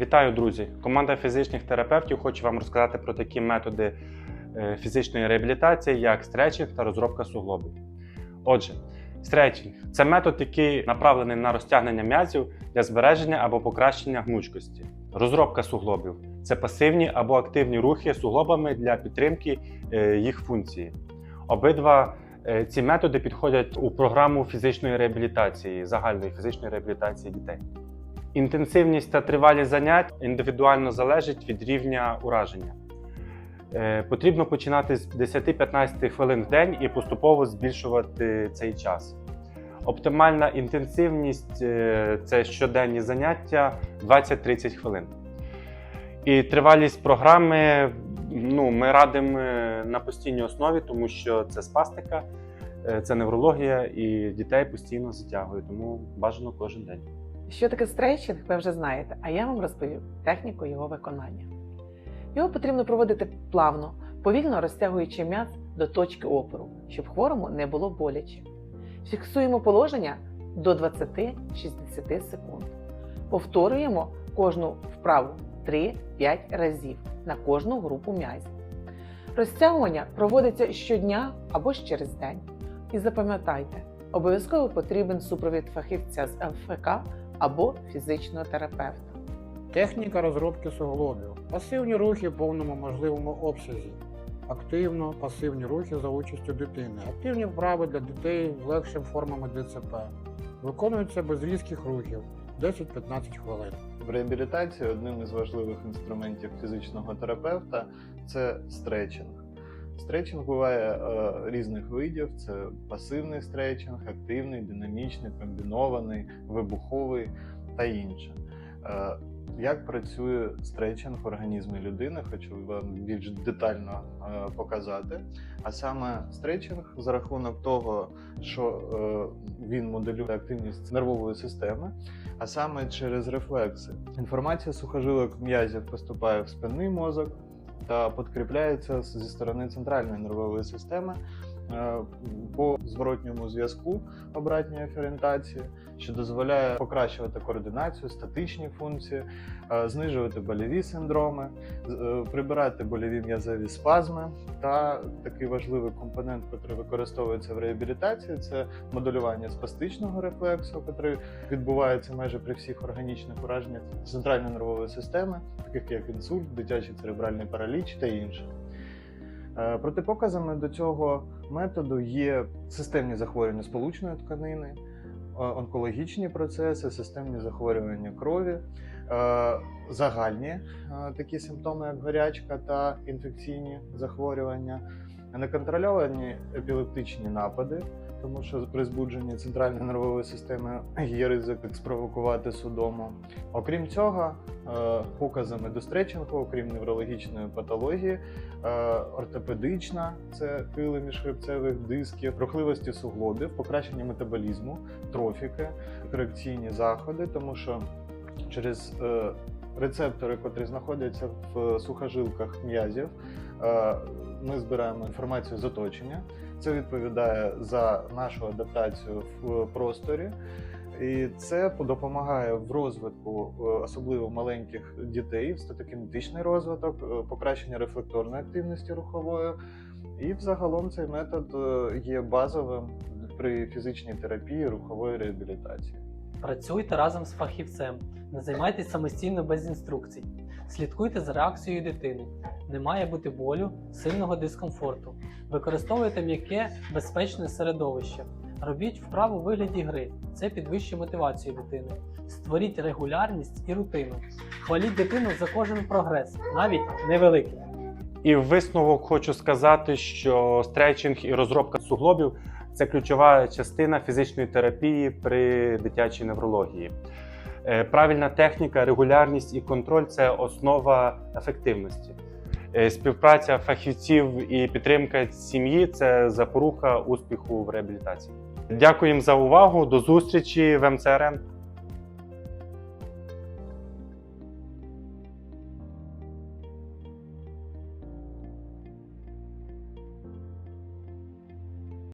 Вітаю, друзі! Команда фізичних терапевтів хоче вам розказати про такі методи е, фізичної реабілітації, як стретчинг та розробка суглобів. Отже, стретчинг це метод, який направлений на розтягнення м'язів для збереження або покращення гнучкості. Розробка суглобів це пасивні або активні рухи суглобами для підтримки е, їх функції. Обидва е, ці методи підходять у програму фізичної реабілітації, загальної фізичної реабілітації дітей. Інтенсивність та тривалість занять індивідуально залежить від рівня ураження. Е, Потрібно починати з 10-15 хвилин в день і поступово збільшувати цей час. Оптимальна інтенсивність е, це щоденні заняття 20-30 хвилин. І тривалість програми ну, ми радимо е, на постійній основі, тому що це спастика, це неврологія, і дітей постійно затягує, тому бажано кожен день. Що таке стретчинг, ви вже знаєте, а я вам розповім техніку його виконання. Його потрібно проводити плавно, повільно розтягуючи м'яз до точки опору, щоб хворому не було боляче. Фіксуємо положення до 20-60 секунд. Повторюємо кожну вправу 3-5 разів на кожну групу м'язів. Розтягування проводиться щодня або ж через день. І запам'ятайте, обов'язково потрібен супровід фахівця з ЛФК або фізичного терапевта. Техніка розробки суглобів. Пасивні рухи в повному можливому обсязі. Активно пасивні рухи за участю дитини. Активні вправи для дітей з легшими формами ДЦП. Виконуються без різких рухів 10-15 хвилин. В реабілітації одним із важливих інструментів фізичного терапевта це стретчинг. Стретчинг буває е, різних видів: це пасивний стретчинг, активний, динамічний, комбінований, вибуховий та інше. Е, як працює стретчинг в організмі людини, хочу вам більш детально е, показати. А саме стретчинг за рахунок того, що е, він моделює активність нервової системи, а саме через рефлекси. Інформація сухожилок м'язів поступає в спинний мозок та підкріпляється зі сторони центральної нервової системи по зворотньому зв'язку обратньої орієнтації, що дозволяє покращувати координацію, статичні функції, е, знижувати больові синдроми, е, прибирати больові м'язові спазми. Та такий важливий компонент, який використовується в реабілітації, це моделювання спастичного рефлексу, який відбувається майже при всіх органічних ураженнях центральної нервової системи, таких як інсульт, дитячий церебральний параліч та інше. Е, Протипоказами до цього методу є системні захворювання сполучної тканини, е, онкологічні процеси, системні захворювання крові, е, загальні такі симптоми, як горячка та інфекційні захворювання, неконтрольовані епілептичні напади, тому що при збудженні центральної нервової системи є ризик спровокувати судому. Окрім цього, е, показами до стретчингу, окрім неврологічної патології, е, ортопедична це кили міжхребцевих дисків, рухливості суглобів, покращення метаболізму, трофіки, корекційні заходи, тому що через е, рецептори, котрі знаходяться в сухожилках м'язів, е, ми збираємо інформацію з оточення. Це відповідає за нашу адаптацію в просторі. І це допомагає в розвитку, е, особливо маленьких дітей, статокінетичний розвиток, е, покращення рефлекторної активності рухової. І взагалом цей метод е, є базовим при фізичній терапії рухової реабілітації. Працюйте разом з фахівцем, не займайтесь самостійно без інструкцій. Слідкуйте за реакцією дитини. Не має бути болю, сильного дискомфорту. Використовуйте м'яке, безпечне середовище. Робіть вправу вигляді гри. Це підвищує мотивацію дитини. Створіть регулярність і рутину. Хваліть дитину за кожен прогрес, навіть невеликий. І в висновок хочу сказати, що стретчинг і розробка суглобів це ключова частина фізичної терапії при дитячій неврології. Е, Правильна техніка, регулярність і контроль це основа ефективності. Е, Співпраця фахівців і підтримка сім'ї це запоруха успіху в реабілітації. Дякуємо за увагу. До зустрічі в МЦРН.